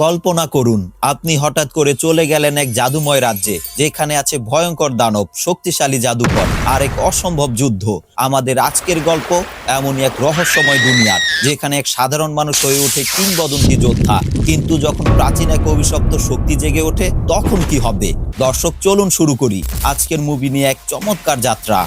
কল্পনা করুন, আপনি হঠাৎ করে চলে গেলেন এক জাদুময় রাজ্যে, যেখানে আছে ভয়ঙ্কর দানব, শক্তিশালী জাদুকর, আর এক অসম্ভব যুদ্ধ। আমাদের আজকের গল্প এমনই এক রহস্যময় দুনিয়ার, যেখানে এক সাধারণ মানুষ হয়ে ওঠে কিংবদন্তি যোদ্ধা। কিন্তু যখন প্রাচীন এক অভিশপ্ত শক্তি জেগে ওঠে, তখন কি হবে? দর্শক, চলুন শুরু করি। আজকের মুভি নিয়ে এক চমৎকার যাত্রা।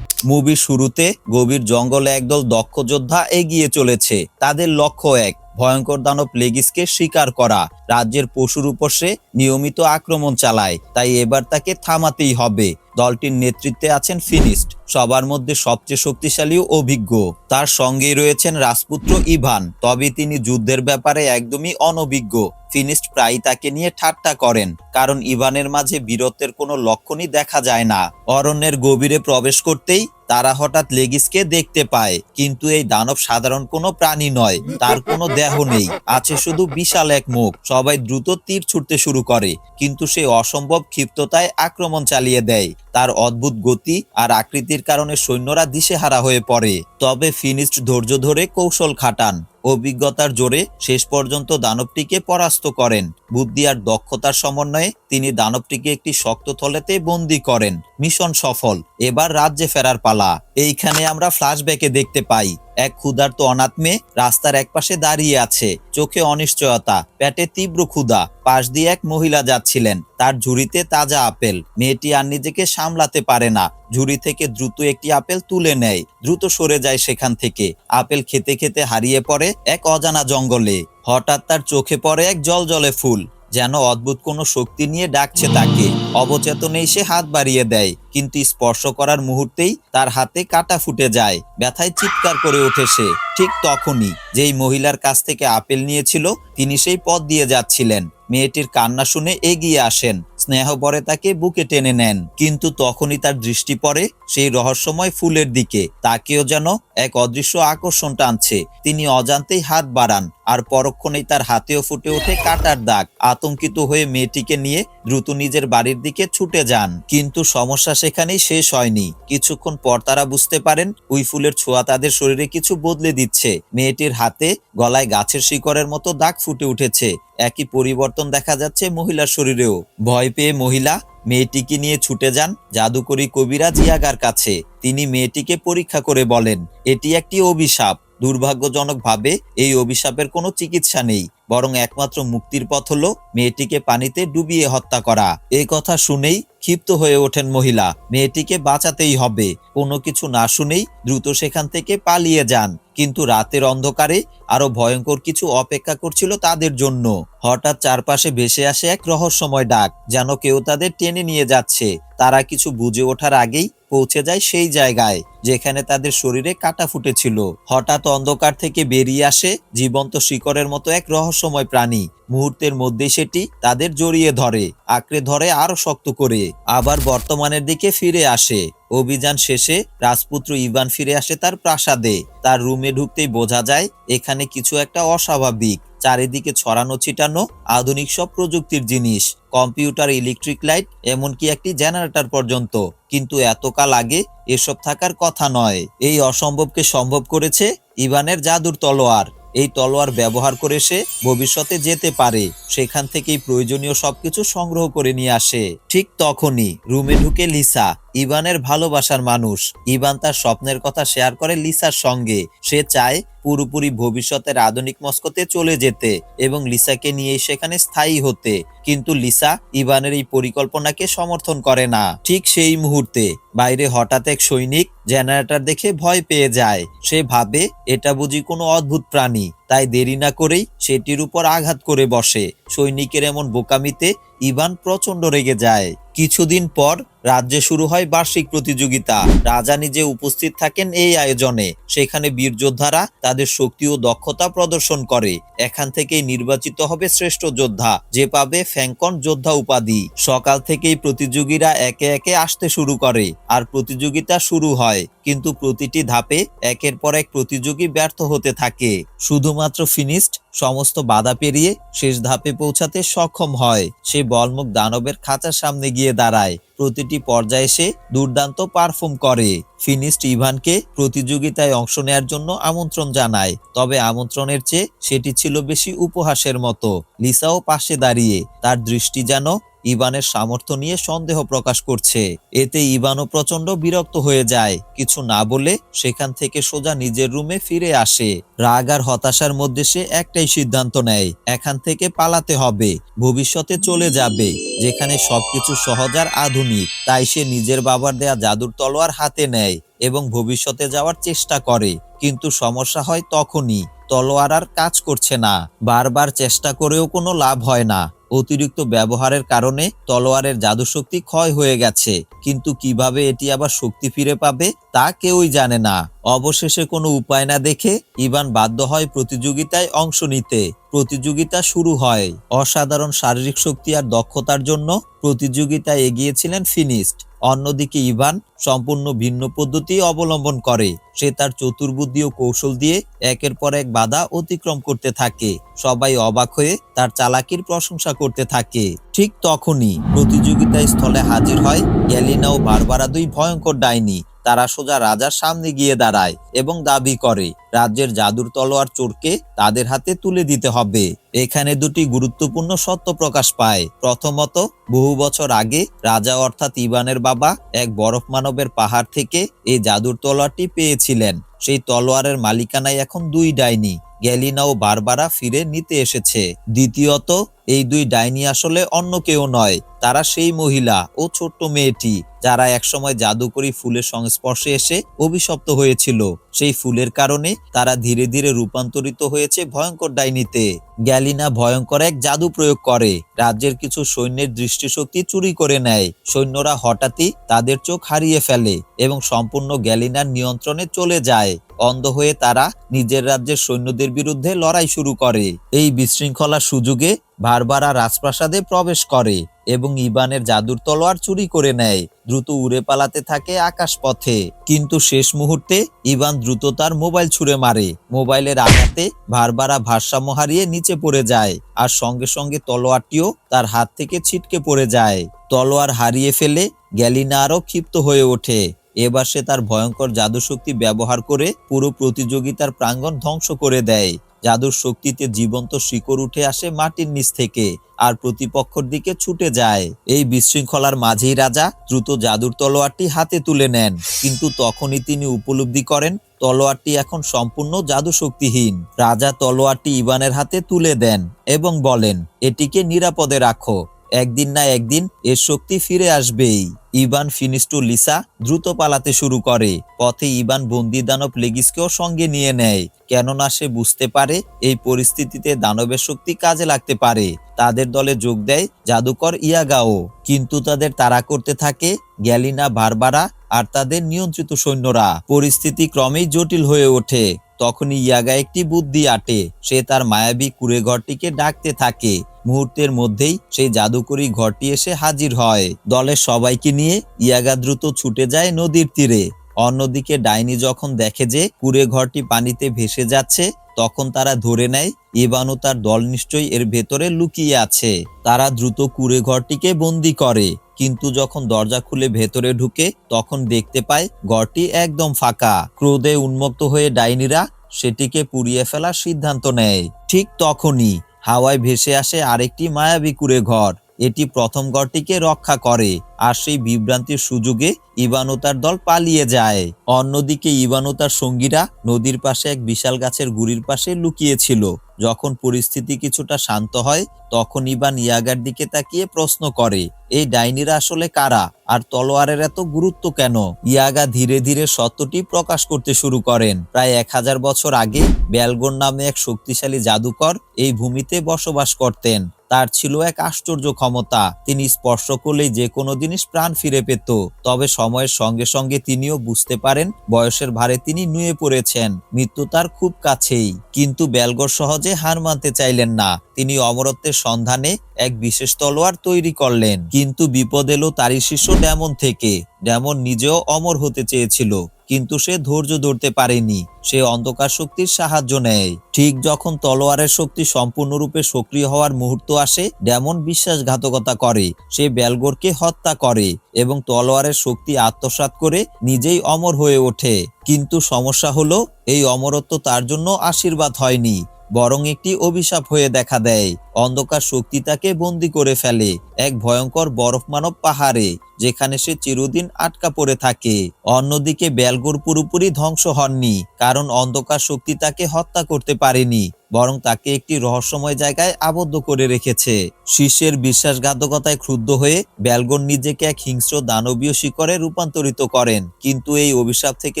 মুভির শুরুতে গভীর জঙ্গলে একদল দক্ষ যোদ্ধা এগিয়ে চলেছে। তাদের লক্ষ্য এক ভয়ঙ্কর দানব লেগিসকে শিকার করা। রাজ্যের পশুর উপর সে নিয়মিত আক্রমণ চালায়, তাই এবার তাকে থামাতেই হবে। দলটির নেতৃত্বে আছেন ফিনিস্ট, সবার মধ্যে সবচেয়ে শক্তিশালী ও অভিজ্ঞ। তার সঙ্গেই রয়েছেন রাজপুত্র ইভান, তবে তিনি যুদ্ধের ব্যাপারে একদমই অনভিজ্ঞ। ফিনিস্ট প্রায়ই তাকে নিয়ে ঠাট্টা করেন, কারণ ইভানের মাঝে বীরত্বের কোনো লক্ষণই দেখা যায় না। অরণ্যের গভীরে প্রবেশ করতেই তারা হঠাৎ লেগিসকে দেখতে পায়, কিন্তু এই দানব সাধারণ কোনো প্রাণী নয়, তার কোনো দেহ নেই, আছে শুধু বিশাল এক মুখ, সবাই দ্রুত তীর ছুটতে শুরু করে, কিন্তু সে অসম্ভব ক্ষিপ্ততায় আক্রমণ চালিয়ে দেয়, তার অদ্ভুত গতি আর আকৃতির কারণে সৈন্যরা দিশেহারা হয়ে পড়ে, তবে ফিনিস্ট ধৈর্য ধরে কৌশল খাটান। অভিজ্ঞতার জোরে শেষ পর্যন্ত দানবটিকে পরাস্ত করেন। বুদ্ধি আর দক্ষতার সমন্বয়ে তিনি দানবটিকে একটি শক্ত থলেতে বন্দি করেন। মিশন সফল। এবার রাজ্যে ফেরার পালা। এইখানে আমরা ফ্ল্যাশব্যাকে দেখতে পাই। এক ক্ষুধার্ত অনাথ মেয়ে রাস্তার একপাশে দাঁড়িয়ে আছে। চোখে অনিশ্চয়তা, পেটে তীব্র ক্ষুধা। পাশ দিয়ে এক মহিলা যাচ্ছিলেন। তার ঝুড়িতে তাজা আপেল। মেয়েটি আর নিজেকে সামলাতে পারে না। ঝুড়ি থেকে দ্রুত একটি আপেল তুলে নেয়। দ্রুত সরে যায় সেখান থেকে। আপেল খেতে খেতে হারিয়ে পড়ে এক অজানা জঙ্গলে। হঠাৎ তার চোখে পড়ে এক জলজলে ফুল। যেন অদ্ভুত কোনো শক্তি নিয়ে ডাকছে তাকে। অবচেতনেই সে হাত বাড়িয়ে দেয়, কিন্তু স্পর্শ করার মুহূর্তেই তার হাতে কাটা ফুটে যায়। ব্যথায় চিৎকার করে ওঠে সে, ঠিক তখনই। যেই মহিলার কাছ থেকে আপেল নিয়েছিল, তিনি সেই পথ দিয়ে যাচ্ছিলেন। মেয়েটির কান্না শুনে এগিয়ে আসেন। স্নেহ পরে তাকে বুকে টেনে নেন। কিন্তু তখনই তার দৃষ্টি পড়ে সেই রহস্যময় ফুলের দিকে। তাকেও যেন এক অদৃশ্য আকর্ষণ টানছে। তিনি অজান্তেই হাত বাড়ান আর পরক্ষণেই তার হাতেও ফুটে ওঠে কাটার দাগ। আতঙ্কিত হয়ে মেয়েটিকে নিয়ে দ্রুত নিজের বাড়ির দিকে ছুটে যান। কিন্তু সমস্যা সেখানেই শেষ হয়নি। কিছুক্ষণ পর তারা বুঝতে পারেন, ওই ফুলের ছোঁয়া তাদের শরীরে কিছু বদলে দিচ্ছে। মেয়েটির হাতে গলায় গাছের শিকড়ের মতো দাগ ফুটে উঠেছে। একই পরিবর্তন দেখা যাচ্ছে মহিলার শরীরেও। ভয় পেয়ে মহিলা মেয়েটিকে নিয়ে ছুটে যান জাদুকরী কবিরা জিয়াগার কাছে। তিনি মেয়েটিকে পরীক্ষা করে বলেন, এটি একটি অভিশাপ। দুর্ভাগ্যজনকভাবে এই অভিশাপের কোনো চিকিৎসা নেই, বরং একমাত্র মুক্তির পথ হলো মেয়েটিকে পানিতে ডুবিয়ে হত্যা করা। এই কথা শুনেই ক্ষিপ্ত হয়ে ওঠেন মহিলা। মেয়েটিকে বাঁচাতেই হবে। কোনো কিছু না শুনেই দ্রুত সেখান থেকে পালিয়ে যান। কিন্তু রাতের অন্ধকারে আরও ভয়ঙ্কর কিছু অপেক্ষা করছিল তাদের জন্য। হঠাৎ চারপাশে ভেসে আসে এক রহস্যময় ডাক, যেন কেউ তাদের টেনে নিয়ে যাচ্ছে। তারা কিছু বুঝে ওঠার আগেই পৌঁছে যায় সেই জায়গায়, যেখানে তাদের শরীরে কাটা ফুটেছিল। হঠাৎ অন্ধকার থেকে বেরিয়ে আসে জীবন্ত শিকড়ের মতো এক রহস্যময় প্রাণী। মুহূর্তের মধ্যেই সেটি তাদের জড়িয়ে ধরে, আঁকড়ে ধরে আরও শক্ত করে। আবার বর্তমানের দিকে ফিরে আসে। অভিযান শেষে রাজপুত্র ইভান ফিরে আসে তার প্রাসাদে। তার রুমে ঢুকতেই বোঝা যায়, এখানে কিছু একটা অস্বাভাবিক। চারিদিকে ছড়ানো ছিটানো আধুনিক সব প্রযুক্তির জিনিস, কম্পিউটার, ইলেকট্রিক লাইট, এমনকি একটি জেনারেটর পর্যন্ত। কিন্তু এতকাল আগে এসব থাকার কথা নয়। এই অসম্ভবকে সম্ভব করেছে ইভানের জাদুর তলোয়ার। এই তলোয়ার ব্যবহার করে সে ভবিষ্যতে যেতে পারে, সেখান থেকেই প্রয়োজনীয় সবকিছু সংগ্রহ করে নিয়ে আসে। ঠিক তখনই রুমে ঢুকে লিসা ইভানের ভালোবাসার মানুষ। ইভান তার স্বপ্নের কথা শেয়ার করে লিসার সঙ্গে। সে চায় পুরোপুরি ভবিষ্যতের আধুনিক মস্কোতে চলে যেতে এবং লিসাকে নিয়ে সেখানে স্থায়ী হতে। কিন্তু লিসা ইভানের এই পরিকল্পনাকে সমর্থন করে না। ঠিক সেই মুহূর্তে বাইরে হঠাৎ এক সৈনিক জেনারেটর দেখে ভয় পেয়ে যায়। সে ভাবে, এটা বুঝি কোনো অদ্ভুত প্রাণী। তাই দেরি না করেই সেটির উপর আঘাত করে বসে। সৈনিকের এমন বোকামিতে ইভান প্রচণ্ড রেগে যায়। কিছুদিন পর রাজ্যে শুরু হয় বার্ষিক প্রতিযোগিতা। রাজা নিজে উপস্থিত থাকেন এই আয়োজনে। সেখানে বীর যোদ্ধারা তাদের শক্তি ও দক্ষতা প্রদর্শন করে। এখান থেকেই নির্বাচিত হবে শ্রেষ্ঠ যোদ্ধা, যে পাবে ফ্যাংকন যোদ্ধা উপাধি। সকাল থেকেই প্রতিযোগীরা একে একে আসতে শুরু করে, আর প্রতিযোগিতা শুরু হয়। কিন্তু প্রতিটি ধাপে একের পর এক প্রতিযোগী ব্যর্থ হতে থাকে। শুধুমাত্র ফিনিশড, সমস্ত বাধা পেরিয়ে শেষ ধাপে পৌঁছাতে সক্ষম হয়। সে বলমুখ দানবের খাঁচার সামনে গিয়ে দাঁড়ায়। প্রতিটি পর্যায়ে সে দুর্দান্ত পারফর্ম করে। ফিনিশড ইভানকে প্রতিযোগিতায় অংশ নেয়ার জন্য আমন্ত্রণ জানায়। তবে আমন্ত্রণের চেয়ে সেটি ছিল বেশি উপহাসের মতো। লিসাও পাশে দাঁড়িয়ে, তার দৃষ্টি যেন ইভানের সামর্থ্য নিয়ে সন্দেহ প্রকাশ করছে। এতে ইভানও প্রচণ্ড বিরক্ত হয়ে যায়। কিছু না বলে সেখান থেকে সোজা নিজের রুমে ফিরে আসে। রাগ আর হতাশার মধ্যে সে একটাই সিদ্ধান্ত নেয়, এখান থেকে পালাতে হবে। ভবিষ্যতে চলে যাবে, যেখানে সবকিছু সহজ আর আধুনিক। তাই সে নিজের বাবার দেয়া জাদুর তলোয়ার হাতে নেয় এবং ভবিষ্যতে যাওয়ার চেষ্টা করে। কিন্তু সমস্যা হয় তখনই। তলোয়ার আর কাজ করছে না। বারবার চেষ্টা করেও কোনো লাভ হয় না। অতিরিক্ত ব্যবহারের কারণে তলোয়ারের জাদুশক্তি ক্ষয় হয়ে গেছে। কিন্তু কীভাবে এটি আবার শক্তি ফিরে পাবে, তা কেউই জানে না। অবশেষে কোনো উপায় না দেখে ইভান বাধ্য হয় প্রতিযোগিতায় অংশ নিতে। প্রতিযোগিতা শুরু হয়। অসাধারণ শারীরিক শক্তি আর দক্ষতার জন্য প্রতিযোগিতায় এগিয়েছিলেন ফিনিশড অন্যদিকে ইভান সম্পূর্ণ ভিন্ন পদ্ধতি অবলম্বন করে। সে তার চতুর্বুদ্ধি ও কৌশল দিয়ে একের পর এক বাধা অতিক্রম করতে থাকে। সবাই অবাক হয়ে তার চালাকির প্রশংসা করতে থাকে। ঠিক তখনই প্রতিযোগিতা স্থলে হাজির হয় গ্যালিনা ও বারবারা দুই ভয়ঙ্কর ডাইনি। তারা সোজা রাজার সামনে গিয়ে দাঁড়ায় এবং দাবি করে, রাজ্যের জাদুর তলোয়ার চোরকে তাদের হাতে তুলে দিতে হবে। এখানে দুটি গুরুত্বপূর্ণ সত্য প্রকাশ পায়। প্রথমত, বহু বছর আগে রাজা অর্থাৎ ইবানের বাবা এক বরফ মানবের পাহাড় থেকে এই জাদুর তলোয়ারটি পেয়েছিলেন। সেই তলোয়ারের মালিকানায় এখন দুই ডাইনি, গ্যালিনা ও বারবারা ফিরে নিতে এসেছে। দ্বিতীয়ত, এই দুই ডাইনি আসলে অন্য কেউ নয়, তারা সেই মহিলা ও ছোট্ট মেয়েটি, যারা একসময় জাদুকরী ফুলের সংস্পর্শে এসে অভিশপ্ত হয়েছিল। সেই ফুলের কারণে তারা ধীরে ধীরে রূপান্তরিত হয়েছে ভয়ঙ্কর ডাইনিতে। গ্যালিনা ভয়ঙ্কর এক জাদু প্রয়োগ করে। রাজ্যের কিছু সৈন্যের দৃষ্টিশক্তি চুরি করে নেয়। সৈন্যরা হঠাৎই তাদের চোখ হারিয়ে ফেলে এবং সম্পূর্ণ গ্যালিনার নিয়ন্ত্রণে চলে যায়। অন্ধ হয়ে তারা নিজের রাজ্যের সৈন্যদের বিরুদ্ধে লড়াই শুরু করে। এই বিশৃঙ্খলার সুযোগে বারবারা রাজপ্রাসাদে প্রবেশ করে এবং ইবানের জাদুর তলোয়ার চুরি করে নেয়, দ্রুত উড়ে পালাতে থাকে আকাশ পথে কিন্তু শেষ মুহূর্তে ইবান দ্রুত তার মোবাইল ছুঁড়ে মারে। মোবাইলের আঘাতে বারবারা ভারসাম্য হারিয়ে নিচে পড়ে যায় আর সঙ্গে সঙ্গে তলোয়ারটিও তার হাত থেকে ছিটকে পড়ে যায়। তলোয়ার হারিয়ে ফেলে গ্যালিনা আরও ক্ষিপ্ত হয়ে ওঠে। এবার সে তার ভয়ঙ্কর জাদুশক্তি ব্যবহার করে পুরো প্রতিযোগিতার প্রাঙ্গণ ধ্বংস করে দেয়। জাদুর শক্তিতে জীবন্ত শিকড় উঠে আসে মাটির নিচ থেকে আর প্রতিপক্ষর দিকে ছুটে যায়। এই বিশৃঙ্খলার মাঝেই রাজা দ্রুত জাদুর তলোয়ারটি হাতে তুলে নেন। কিন্তু তখনই তিনি উপলব্ধি করেন, তলোয়ারটি এখন সম্পূর্ণ জাদু শক্তিহীন রাজা তলোয়ারটি ইবানের হাতে তুলে দেন এবং বলেন, এটিকে নিরাপদে রাখো। একদিন না একদিন এর শক্তি ফিরে আসবেই। ইবান ফিনিস্টু লিসা দ্রুত পালাতে শুরু করে। পথে ইবান বন্দি দানব লেগিসকেও সঙ্গে নিয়ে নেয়। কেননা সে বুঝতে পারে এই পরিস্থিতিতে দানবের শক্তি কাজে লাগতে পারে। তাদের দলে যোগ দেয় জাদুকর ইয়াগাও। কিন্তু তাদের তাড়া করতে থাকে গ্যালিনা বারবারা আর তাদের নিয়ন্ত্রিত সৈন্যরা। পরিস্থিতি ক্রমেই জটিল হয়ে ওঠে। তখনই ইয়াগা একটি বুদ্ধি আটে। সে তার মায়াবী কুড়ে ঘরটিকে ডাকতে থাকে। মুহূর্তের মধ্যেই সেই জাদুকরি ঘরটি এসে হাজির হয়। দলের সবাইকে নিয়ে ইয়াগা দ্রুত ছুটে যায় নদীর তীরে। অন্যদিকে ডাইনি যখন দেখে যে কুড়ে ঘরটি পানিতে ভেসে যাচ্ছে, তখন তারা ধরে নেয়, ইবানু তার দল নিশ্চয়ই এর ভেতরে লুকিয়ে আছে। তারা দ্রুত কুড়ে ঘরটিকে বন্দি করে, কিন্তু যখন দরজা খুলে ভেতরে ঢুকে, তখন দেখতে পায় ঘরটি একদম ফাঁকা। ক্রোধে উন্মুক্ত হয়ে ডাইনিরা সেটিকে পুড়িয়ে ফেলার সিদ্ধান্ত নেয়। ঠিক তখনই হাওয়ায় ভেসে আসে আরেকটি মায়াবী কুড়ে ঘর। এটি প্রথম ঘরটিকে রক্ষা করে, আর সেই বিভ্রান্তির সুযোগে ইবানু তার দল পালিয়ে যায়। অন্যদিকে ইবানু তার সঙ্গীরা নদীর পাশে এক বিশাল গাছের গুড়ির পাশে লুকিয়েছিল। যখন পরিস্থিতি কিছুটা শান্ত হয়, তখন ইবান ইয়াগার দিকে তাকিয়ে প্রশ্ন করে, এই ডাইনিরা আসলে কারা? আর তলোয়ারের এত গুরুত্ব কেন? ইয়াগা ধীরে ধীরে সত্যটি প্রকাশ করতে শুরু করেন। প্রায় এক হাজার বছর আগে ব্যালগোন নামে এক শক্তিশালী জাদুকর এই ভূমিতে বসবাস করতেন। তার ছিল এক আশ্চর্য ক্ষমতা। তিনি স্পর্শ করলেই যে কোনো জিনিস প্রাণ ফিরে পেত। তবে সময়ের সঙ্গে সঙ্গে তিনিও বুঝতে পারেন, বয়সের ভারে তিনি নুয়ে পড়েছেন। মৃত্যু তার খুব কাছেই। কিন্তু বেলগর সহজে হার মানতে চাইলেন না। তিনি অমরত্বের সন্ধানে এক বিশেষ তলোয়ার তৈরি করলেন। কিন্তু বিপদ এলো তারই শিষ্য ড্যামন থেকে। ড্যামন নিজেও অমর হতে চেয়েছিল। কিন্তু সে ধৈর্য ধরতে পারেনি। সে অন্ধকার শক্তির সাহায্য নেয়। ঠিক যখন তলোয়ারের শক্তি সম্পূর্ণরূপে সক্রিয় হওয়ার মুহূর্ত আসে ডেমন বিশ্বাসঘাতকতা করে। সে ব্যালগোরকে হত্যা করে এবং তলোয়ারের শক্তি আত্মসাৎ করে নিজেই অমর হয়ে ওঠে। কিন্তু সমস্যা হলো, এই অমরত্ব তার জন্য আশীর্বাদ হয়নি, বরং একটি অভিশাপ হয়ে দেখা দেয়। অন্ধকার শক্তি তাকে বন্দি করে ফেলে। এক ভয়ঙ্কর বরফ মানব পাহাড়ে, যেখানে সে চিরদিন আটকা পড়ে থাকে। অন্যদিকে বেলগোর পুরোপুরি ধ্বংস হননি, কারণ অন্ধকার শক্তি তাকে হত্যা করতে পারেনি, বরং তাকে একটি রহস্যময় জায়গায় আবদ্ধ করে রেখেছে। শিষ্যের বিশ্বাসঘাতকতায় ক্ষুব্ধ হয়ে বেলগোর নিজেকে এক হিংস্র দানবীয় শিকরে রূপান্তরিত করেন, কিন্তু এই অভিশাপ থেকে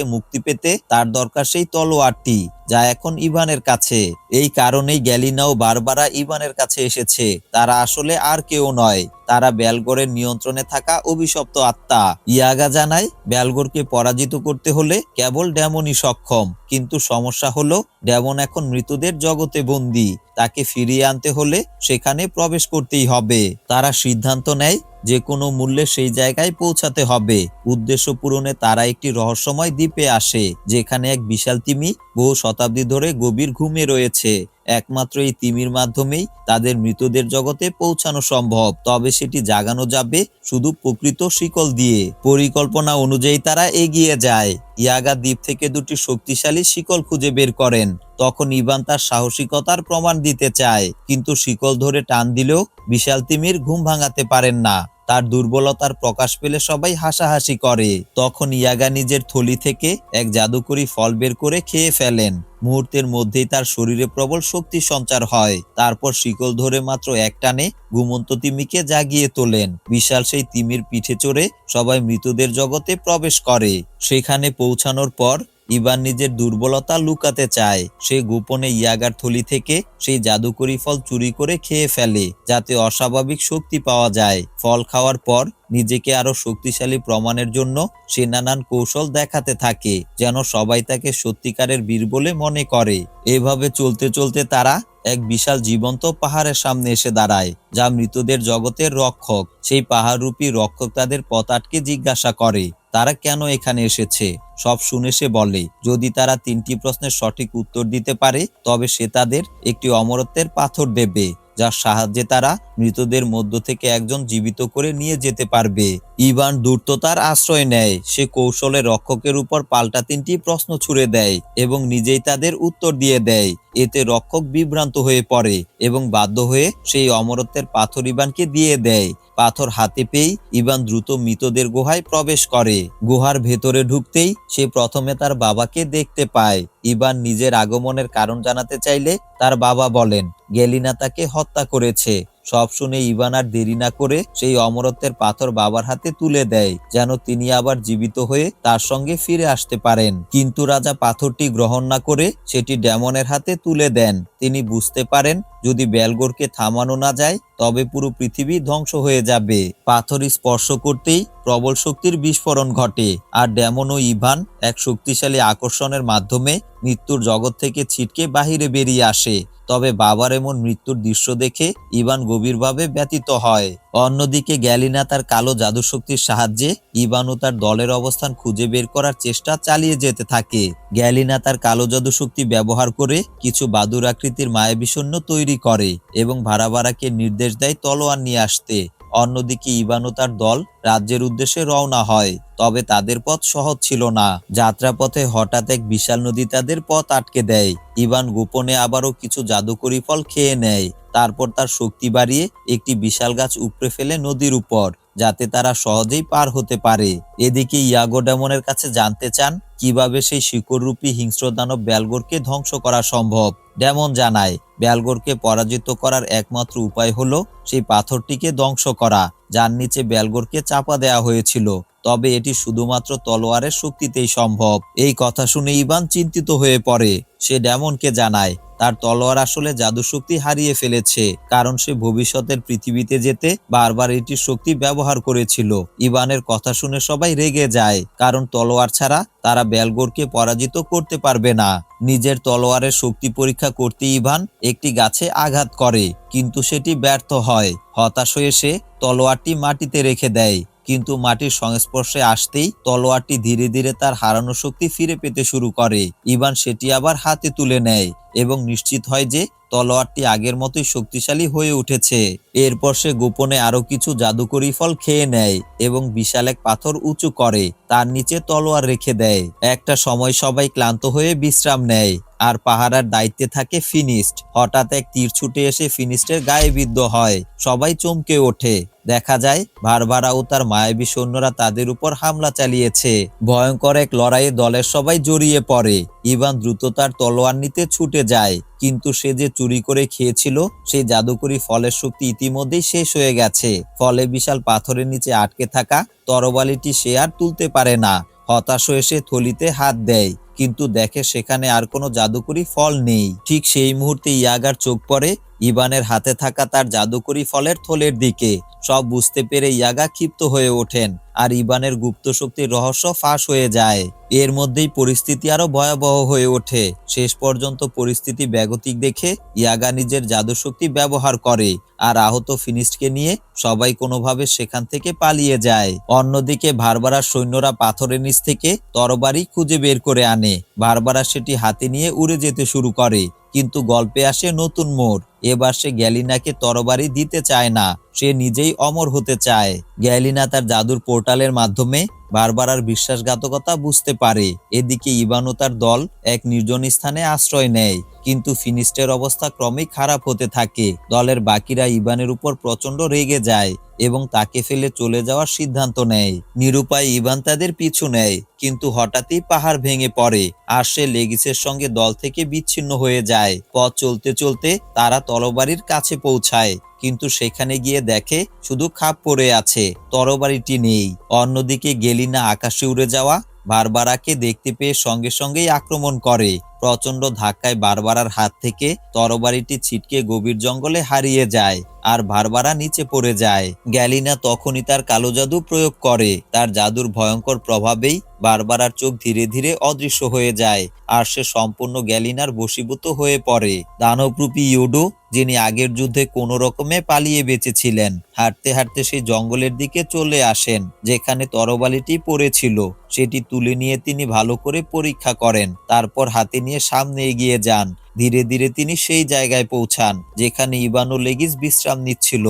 মুক্তি পেতে তার দরকার সেই তলোয়ারটি, যা এখন ইভানের কাছে। এই কারণেই গ্যালিনা ও বারবারা ইভানের কাছে এসেছে তারা আসলে আর কেউ নয়। তারা ব্যালগোরের নিয়ন্ত্রণে থাকা অভিশপ্ত আত্মা। ইয়াগা জানায় ব্যালগোরকে পরাজিত করতে হলে কেবল ড্যামনই সক্ষম। কিন্তু সমস্যা হলো ড্যামন এখন মৃতদের জগতে বন্দী। তাকে ফিরিয়ে আনতে হলে সেখানে প্রবেশ করতেই হবে। তারা সিদ্ধান্ত নেয় যে কোনো মূল্যে সেই জায়গায় পৌঁছাতে হবে। উদ্দেশ্য পূরণে তারা একটি রহস্যময় দ্বীপে আসে, যেখানে এক বিশাল তিমি বহু শতাব্দী ধরে গভীর ঘুমে রয়েছে। একমাত্র এই তিমির মাধ্যমেই তাদের মৃতদের জগতে পৌঁছানো সম্ভব। তবে সেটি জাগানো যাবে শুধু প্রকৃত শিকল দিয়ে। পরিকল্পনা অনুযায়ী তারা এগিয়ে যায়। ইয়াগা দ্বীপ থেকে দুটি শক্তিশালী শিকল খুঁজে বের করেন। তখন ইভান তার সাহসিকতার প্রমাণ দিতে চায়। কিন্তু শিকল ধরে টান দিলেও বিশাল তিমির ঘুম ভাঙাতে পারেন না। তার দুর্বলতার প্রকাশ পেলে সবাই হাসাহাসি করে। তখন ইয়াগা নিজের থলি থেকে এক জাদুকরি ফল বের করে খেয়ে ফেলেন। মুহূর্তের মধ্যেই তার শরীরে প্রবল শক্তি সঞ্চার হয়। তারপর শিকল ধরে মাত্র এক টানে ঘুমন্ত তিমিকে জাগিয়ে তোলেন। বিশাল সেই তিমির পিঠে চড়ে সবাই মৃতদের জগতে প্রবেশ করে। সেখানে পৌঁছানোর পর ইবান নিজের দুর্বলতা লুকাতে চায়। সে গোপনে ইয়াগার থলি থেকে সেই জাদুকরি ফল চুরি করে খেয়ে ফেলে, যাতে অস্বাভাবিক শক্তি পাওয়া যায়। ফল খাওয়ার পর নিজেকে আরও শক্তিশালী প্রমাণের জন্য সে নানান কৌশল দেখাতে থাকে, যেন সবাই তাকে সত্যিকারের বীর বলে মনে করে। এভাবে চলতে চলতে তারা এক বিশাল জীবন্ত পাহাড়ের সামনে এসে দাঁড়ায়, যা মৃতদের জগতের রক্ষক। সেই পাহাড়রূপী রক্ষক তাদের পথ আটকে জিজ্ঞাসা করে। তারা কেন এখানে এসেছে? সব শুনে সে বলে, যদি তারা তিনটি প্রশ্নের সঠিক উত্তর দিতে পারে, তবে সে তাদের একটি অমরত্বের পাথর দেবে। যার সাহায্যে তারা মৃতদের মধ্য থেকে একজন জীবিত করে নিয়ে যেতে পারবে। ইভান দূর্ততার আশ্রয় নেয়। সে কৌশলে রক্ষকের উপর পাল্টা তিনটি প্রশ্ন ছুড়ে দেয় এবং নিজেই তাদের উত্তর দিয়ে দেয়। এতে রক্ষক বিভ্রান্ত হয়ে পড়ে এবং বাধ্য হয়ে সেই অমরত্বের পাথর ইবানকে দিয়ে দেয়। পাথর হাতে পেয়ে ইবান দ্রুত মৃতদের গুহায় প্রবেশ করে। গুহার ভেতরে ঢুকতেই সে প্রথমে তার বাবাকে দেখতে পায়। ইবান নিজের আগমনের কারণ জানাতে চাইলে তার বাবা বলেন গেলিনা তাকে হত্যা করেছে। সব শুনে ইভান আর দেরি না করে সেই অমরত্বের পাথর বাবার হাতে তুলে দেয়, যেন তিনি আবার জীবিত হয়ে তার সঙ্গে ফিরে আসতে পারেন। কিন্তু রাজা পাথরটি গ্রহণ না করে সেটি ড্যামনের হাতে তুলে দেন। তিনি বুঝতে পারেন, যদি বেলগোরকে থামানো না যায়, তবে পুরো পৃথিবী ধ্বংস হয়ে যাবে। পাথর স্পর্শ করতেই প্রবল শক্তির বিস্ফোরণ ঘটে, আর ড্যামন ও ইভান এক শক্তিশালী আকর্ষণের মাধ্যমে মৃত্যুর জগৎ থেকে ছিটকে বাহিরে বেরিয়ে আসে। তবে বাবার এমন মৃত্যুর দৃশ্য দেখে ইভান গভীরভাবে ব্যতীত হয়। অন্যদিকে গ্যালিনা তার কালো জাদুশক্তির সাহায্যে ইভান ও তার দলের অবস্থান খুঁজে বের করার চেষ্টা চালিয়ে যেতে থাকে। গ্যালিনা তার কালো জাদুশক্তি ব্যবহার করে কিছু বাদুর আকৃতির মায়াবী সৈন্য তৈরি করে এবং ভাড়া ভাড়াকে নির্দেশ দেয় তলোয়ার নিয়ে আসতে। অন্যদিকে ইবানো তার দল রাজ্যের উদ্দেশ্যে রওনা হয়, তবে তাদের পথ সহজ ছিল না। যাত্রাপথে হঠাৎ এক বিশাল নদী তাদের পথ আটকে দেয়। ইবান গোপনে আবারও কিছু জাদুকরি ফল খেয়ে নেয়। তারপর তার শক্তি বাড়িয়ে একটি বিশাল গাছ উপড়ে ফেলে নদীর উপর। যাতে তারা সহজেই পার হতে পারে। এদিকে ইয়াগো ডেমনের কাছে জানতে চান, কীভাবে সেই শিকড়রূপী হিংস্র দানব ব্যালগোরকে ধ্বংস করা সম্ভব। ডেমন জানায়, ব্যালগোরকে পরাজিত করার একমাত্র উপায় হলো, সেই পাথরটিকে ধ্বংস করা, যার নিচে ব্যালগোরকে চাপা দেয়া হয়েছিল। তবে এটি শুধুমাত্র তলোয়ারের শক্তিতেই সম্ভব। এই কথা শুনে ইভান চিন্তিত হয়ে পড়ে। সে ডেমনকে জানায়, তার তলোয়ার আসলে জাদু শক্তি হারিয়ে ফেলেছে, কারণ সে ভবিষ্যতের পৃথিবীতে যেতে বারবার এটির শক্তি ব্যবহার করেছিল। ইভানের কথা শুনে সবাই রেগে যায়, কারণ তলোয়ার ছাড়া তারা বেলগোরকে পরাজিত করতে পারবে না। নিজের তলোয়ারের শক্তি পরীক্ষা করতে ইভান একটি গাছে আঘাত করে, কিন্তু সেটি ব্যর্থ হয়। হতাশ হয়ে সে তলোয়ারটি মাটিতে রেখে দেয়। কিন্তু মাটির সংস্পর্শে আসতেই তলোয়ারটি ধীরে ধীরে তার হারানো শক্তি ফিরে পেতে শুরু করে। ইভান সেটি আবার হাতে তুলে নেয় এবং নিশ্চিত হয় যে তলোয়ারটি আগের মতোই শক্তিশালী হয়ে উঠেছে। এরপর সে গোপনে আরও কিছু জাদুকরি ফল খেয়ে নেয় এবং বিশাল এক পাথর উঁচু করে, তার নিচে তলোয়ার রেখে দেয়। একটা সময় সবাই ক্লান্ত হয়ে বিশ্রাম নেয়। আর পাহারার দায়িত্বে থাকে ফিনিস্ট। হঠাৎ এক তীর ছুটে এসে ফিনিস্টের গায়ে বিদ্ধ হয়। সবাই চমকে ওঠে। দেখা যায় ভারভারা ও তার মায়াবী সৈন্যরা তাদের উপর হামলা চালিয়েছে। ভয়ঙ্কর এক লড়াইয়ে দলের সবাই জড়িয়ে পড়ে। ইভান দ্রুত তার তলোয়ার নিতে ছুটে যায়। কিন্তু সে যে চুরি করে খেয়েছিল, সেই জাদুকরি ফলের শক্তি ইতিমধ্যেই শেষ হয়ে গেছে। ফলে বিশাল পাথরের নিচে আটকে থাকা তরবালিটি সে আর তুলতে পারে না। হতাশ হয়ে সে থলিতে হাত দেয়। কিন্তু দেখে সেখানে আর কোনো জাদুকরি ফল নেই। ঠিক সেই মুহূর্তে ইয়াগার চোখ পড়ে ইবানের হাতে থাকা তার জাদুকরি ফলের থলের দিকে। সব বুঝতে পেরে ইয়াগা ক্ষিপ্ত হয়ে ওঠেন, আর ইবানের গুপ্ত শক্তির রহস্য ফাঁস হয়ে যায়। এর মধ্যেই পরিস্থিতি আরও ভয়াবহ হয়ে ওঠে। শেষ পর্যন্ত পরিস্থিতি ব্যাগতিক দেখে ইয়াগা নিজের জাদুশক্তি ব্যবহার করে, আর আহত ফিনিস্টকে নিয়ে সবাই কোনোভাবে সেখান থেকে পালিয়ে যায়। অন্যদিকে ভারবারার সৈন্যরা পাথরের নিচ থেকে তরবারি খুঁজে বের করে আনে। ভারবারা সেটি হাতে নিয়ে উড়ে যেতে শুরু করে। কিন্তু গল্পে আসে নতুন মোড়। এবার সে গ্যালিনাকে তরবারি দিতে চায় না। সে নিজেই অমর হতে চায়। গ্যালিনা তার জাদুর পোর্টালের মাধ্যমে বারবারার বিশ্বাসঘাতকতা বুঝতে পারে। এদিকে ইবানো তার দল এক নির্জন স্থানে আশ্রয় নেয়, কিন্তু ফিনিস্টের অবস্থা ক্রমেই খারাপ হতে থাকে। দলের বাকিরা ইবানের উপর প্রচণ্ড রেগে যায় এবং তাকে ফেলে চলে যাওয়ার সিদ্ধান্ত নেয়। নিরুপায় ইবান তাদের পিছু নেয়, কিন্তু হঠাৎই পাহাড় ভেঙে পড়ে আর সে লেগিসের সঙ্গে দল থেকে বিচ্ছিন্ন হয়ে যায়। পথ চলতে চলতে তারা তরবারির কাছে পৌঁছায়। কিন্তু সেখানে গিয়ে দেখে শুধু খাপ পড়ে আছে, তরবারিটি নেই। অন্যদিকে গেলিনা আকাশে উড়ে যাওয়া বারবারাকে দেখতে পেয়ে সঙ্গে সঙ্গেই আক্রমণ করে। প্রচণ্ড ধাক্কায় বারবারার হাত থেকে তরবারিটি ছিটকে গভীর জঙ্গলে হারিয়ে যায় আর বারবারা নিচে পড়ে যায়। গ্যালিনা তখনই তার কালো জাদু প্রয়োগ করে। তার জাদুর ভয়ঙ্কর প্রভাবেই বারবারার চোখ ধীরে ধীরে অদৃশ্য হয়ে যায় আর সে সম্পূর্ণ গ্যালিনার বশীভূত হয়ে পড়ে। দানবরূপী ইউডো, যিনি আগের যুদ্ধে কোনো রকমে পালিয়ে বেঁচেছিলেন, হাঁটতে হাঁটতে সেই জঙ্গলের দিকে চলে আসেন, যেখানে তরবালিটি পড়েছিল। সেটি তুলে নিয়ে তিনি ভালো করে পরীক্ষা করেন। তারপর হাতে নিয়ে সামনে এগিয়ে যান। ধীরে ধীরে তিনি সেই জায়গায় পৌঁছান, যেখানে ইবানো লেগিস বিশ্রাম নিচ্ছিল।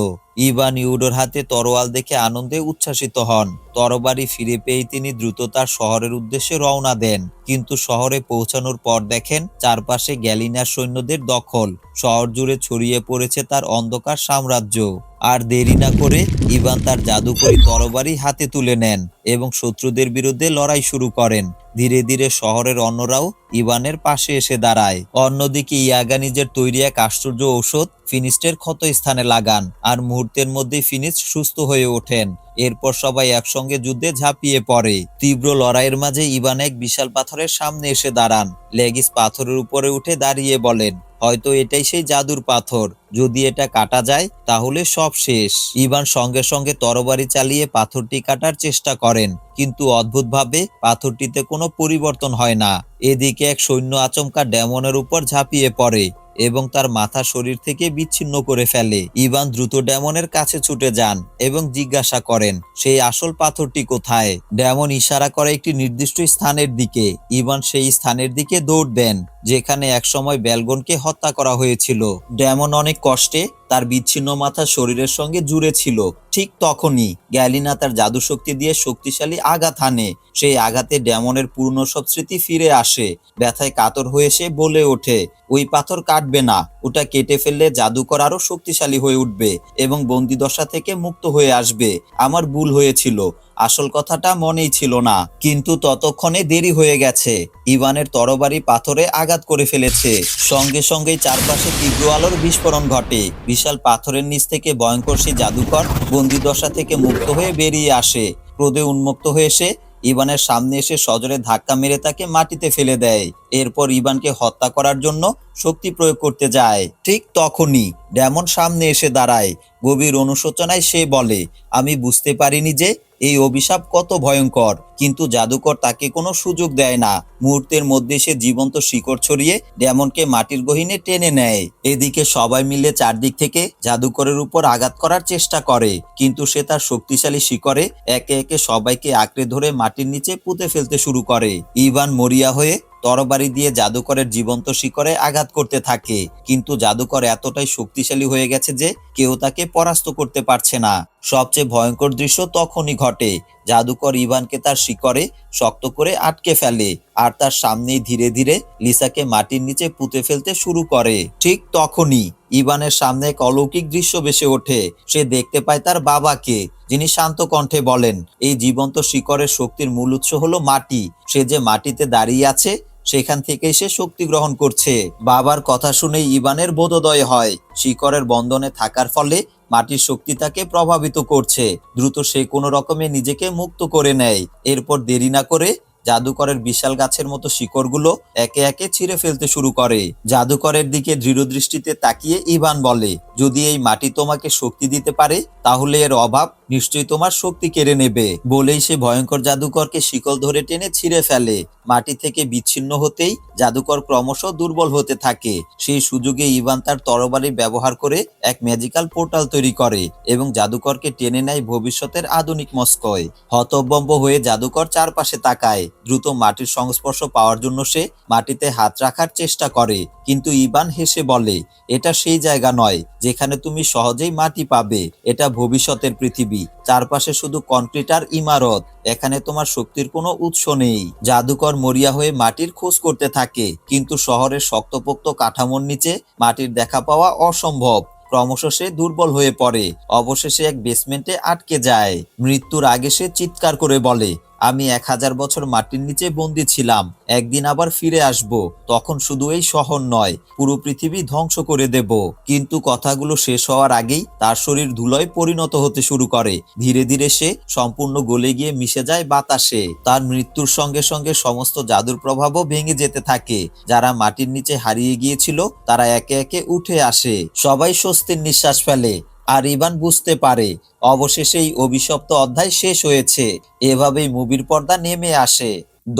ইবান ইউডোর হাতে তরোয়াল দেখে আনন্দে উচ্ছ্বাসিত হন। তরবারি ফিরে পেয়ে তিনি দ্রুত তার শহরের উদ্দেশ্যে রওনা দেন। কিন্তু শহরে পৌঁছানোর পর দেখেন চারপাশে গ্যালিনার সৈন্যদের দখল। শহর জুড়ে ছড়িয়ে পড়েছে তার অন্ধকার সাম্রাজ্য। আর দেরি না করে ইবান তার জাদুকরি তরবারি হাতে তুলে নেন এবং শত্রুদের বিরুদ্ধে লড়াই শুরু করেন। ধীরে ধীরে শহরের অন্যরাও ইবানের পাশে এসে দাঁড়ায়। অন্যদিকে ইয়াগা নিজের তৈরি এক আশ্চর্য ঔষধ ফিনিস্টের ক্ষত স্থানে লাগান। আর মুহূর্তের মধ্যে ফিনিস্ট সুস্থ হয়ে ওঠেন। এরপর সবাই একসঙ্গে যুদ্ধে ঝাঁপিয়ে পড়ে। তীব্র লড়াইয়ের মাঝে ইবান এক বিশাল পাথরের সামনে এসে দাঁড়ান। লেগিস পাথরের উপরে উঠে দাঁড়িয়ে বলেন, হয়তো এটাই সেই জাদুর পাথর। যদি এটা কাটা যায়, তাহলে সব শেষ। ইবান সঙ্গে সঙ্গে তরবারি চালিয়ে পাথরটি কাটার চেষ্টা করেন, কিন্তু অদ্ভুতভাবে পাথরটিতে কোনো পরিবর্তন হয় না। এদিকে এক সৈন্য আচমকা ড্যামনের উপর ঝাঁপিয়ে পড়ে। এবং তার মাথা শরীর থেকে বিচ্ছিন্ন করে ফেলে। ইভান দ্রুত ড্যামনের কাছে ছুটে যান এবং জিজ্ঞাসা করেন, সেই আসল পাথরটি কোথায়? ড্যামন ইশারা করে একটি নির্দিষ্ট স্থানের দিকে। ইভান সেই স্থানের দিকে দৌড় দেন, যেখানে একসময় ব্যালগনকে হত্যা করা হয়েছিল। ড্যামন অনেক কষ্টে তার বিচ্ছিন্ন মাথা শরীরের সঙ্গে জুড়ে ছিল। ঠিক তখনই গ্যালিনা তার জাদু শক্তি দিয়ে শক্তিশালী আঘাত হানে। সেই আঘাতে ড্যামনের পুরনো সব স্মৃতি ফিরে আসে। ব্যথায় কাতর হয়ে সে বলে ওঠে, ওই পাথর কাটবে না। ওটা কেটে ফেললে জাদুকর আরও শক্তিশালী হয়ে উঠবে এবং বন্দিদশা থেকে মুক্ত হয়ে আসবে। আমার ভুল হয়েছিল। আসল কথাটা মনেই ছিল না। কিন্তু ততক্ষণে দেরি হয়ে গেছে। ইভানের তরবারি পাথরে আঘাত করে ফেলেছে। সঙ্গে সঙ্গেই চারপাশে তীব্র আলোর বিস্ফোরণ ঘটে। বিশাল পাথরের নিচ থেকে ভয়ঙ্কর সেই জাদুকর বন্দিদশা থেকে মুক্ত হয়ে বেরিয়ে আসে। ক্রোধে উন্মুক্ত হয়ে সে ইভানের সামনে এসে সজরে ধাক্কা মেরে তাকে মাটিতে ফেলে দেয়। এরপর ইভানকে হত্যা করার জন্য শক্তি প্রয়োগ করতে যায়। ঠিক তখনই ডেমন সামনে এসে দাঁড়ায়। গভীর অনুশোচনায় সে বলে, আমি বুঝতে পারিনি যে এই অভিশাপ কত ভয়ঙ্কর, কিন্তু জাদুকর তাকে কোনো সুযোগ দেয় না। মুহূর্তের মধ্যে সে জীবন্ত শিকড় ছড়িয়ে ডেমনকে মাটির গহীনে টেনে নেয়। এদিকে সবাই মিলে চারদিক থেকে জাদুকরের উপর আঘাত করার চেষ্টা করে, কিন্তু সে তার শক্তিশালী শিকড়ে একে একে সবাইকে আঁকড়ে ধরে মাটির নিচে পুঁতে ফেলতে শুরু করে। ইভান মরিয়া হয়ে তরবারি দিয়ে জাদুকরের জীবন্ত শিকড়ে আঘাত করতে থাকে। কিন্তু জাদুকর এতটাই শক্তিশালী হয়ে গেছে যে কেউ তাকে পরাস্ত করতে পারছে না। সবচেয়ে ভয়ঙ্কর দৃশ্য তখনই ঘটে। জাদুকর ইভানকে তার শিকড়ে শক্ত করে আটকে ফেলে আর তার সামনেই ধীরে ধীরে লিসাকে মাটির নিচে পুঁতে ফেলতে শুরু করে। ঠিক তখনই ইভানের সামনে এক অলৌকিক দৃশ্য ভেসে ওঠে। সে দেখতে পায় তার বাবাকে, যিনি শান্ত কণ্ঠে বলেন, এই জীবন্ত শিকড়ের শক্তির মূল উৎস হলো মাটি। সে যে মাটিতে দাঁড়িয়ে আছে সেখান থেকেই সে শক্তি গ্রহণ করছে। বাবার কথা শুনে ইবানের বোধোদয় হয়। শিকড়ের বন্ধনে থাকার ফলে মাটির শক্তি তাকে প্রভাবিত করছে। দ্রুত সে কোনো রকমে নিজেকে মুক্ত করে নেয়। এরপর দেরি না করে জাদুকরের বিশাল গাছের মতো শিকড়গুলো একে একে ছিঁড়ে ফেলতে শুরু করে। জাদুকরের দিকে দৃঢ় দৃষ্টিতে তাকিয়ে ইভান বলে, যদি এই মাটি তোমাকে শক্তি দিতে পারে, তাহলে এর অভাব নিশ্চয়ই তোমার শক্তি কেড়ে নেবে বলেই সে ভয়ঙ্কর জাদুকরকে শিকল ধরে টেনে ছিঁড়ে ফেলে। মাটি থেকে বিচ্ছিন্ন হতেই জাদুকর ক্রমশ দুর্বল হতে থাকে। সেই সুযোগে ইভান তার তরবারি ব্যবহার করে এক ম্যাজিক্যাল পোর্টাল তৈরি করে এবং জাদুকরকে টেনে নেয় ভবিষ্যতের আধুনিক মস্কয়। হতবম্ব হয়ে জাদুকর চারপাশে তাকায়। দ্রুত মাটির সংস্পর্শ পাওয়ার জন্য সে মাটিতে হাত রাখার চেষ্টা করে। কিন্তু ইভান হেসে বলে, এটা সেই জায়গা নয়, যেখানে তুমি সহজেই মাটি পাবে। এটা ভবিষ্যতের পৃথিবী। চারপাশে শুধু কনক্রিট আর ইমারত। এখানে তোমার শক্তির কোনো উৎস নেই। জাদুকর মরিয়া হয়ে মাটির খোঁজ করতে থাকে। কিন্তু শহরের শক্তপোক্ত কাঠামোর নিচে মাটির দেখা পাওয়া অসম্ভব। ক্রমশ সে দুর্বল হয়ে পড়ে। অবশেষে এক বেসমেন্টে আটকে যায়। মৃত্যুর আগে সে চিৎকার করে বলে আমি এক হাজার বছর মাটির নিচে বন্দি ছিলাম, একদিন আবার ফিরে আসব। তখন শুধু এই শহর নয়, পুরো পৃথিবী ধ্বংস করে দেব। কিন্তু কথাগুলো শেষ হওয়ার আগেই তার শরীর ধুলোয় পরিণত হতে শুরু করে। ধীরে ধীরে সে সম্পূর্ণ গলে গিয়ে মিশে যায় বাতাসে। তার মৃত্যুর সঙ্গে সঙ্গে সমস্ত জাদুর প্রভাবও ভেঙে যেতে থাকে। যারা মাটির নিচে হারিয়ে গিয়েছিল, তারা একে একে উঠে আসে। সবাই স্বস্তির নিঃশ্বাস ফেলে। আর ইভান বুঝতে পারে অবশেষে এই অভিশপ্ত অধ্যায় শেষ হয়েছে। এভাবেই মুভির পর্দা নেমে আসে।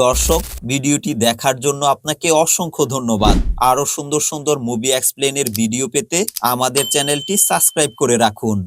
দর্শক, ভিডিওটি দেখার জন্য আপনাকে অসংখ্য ধন্যবাদ। আরও সুন্দর সুন্দর মুভি এক্সপ্লেনের ভিডিও পেতে আমাদের চ্যানেলটি সাবস্ক্রাইব করে রাখুন।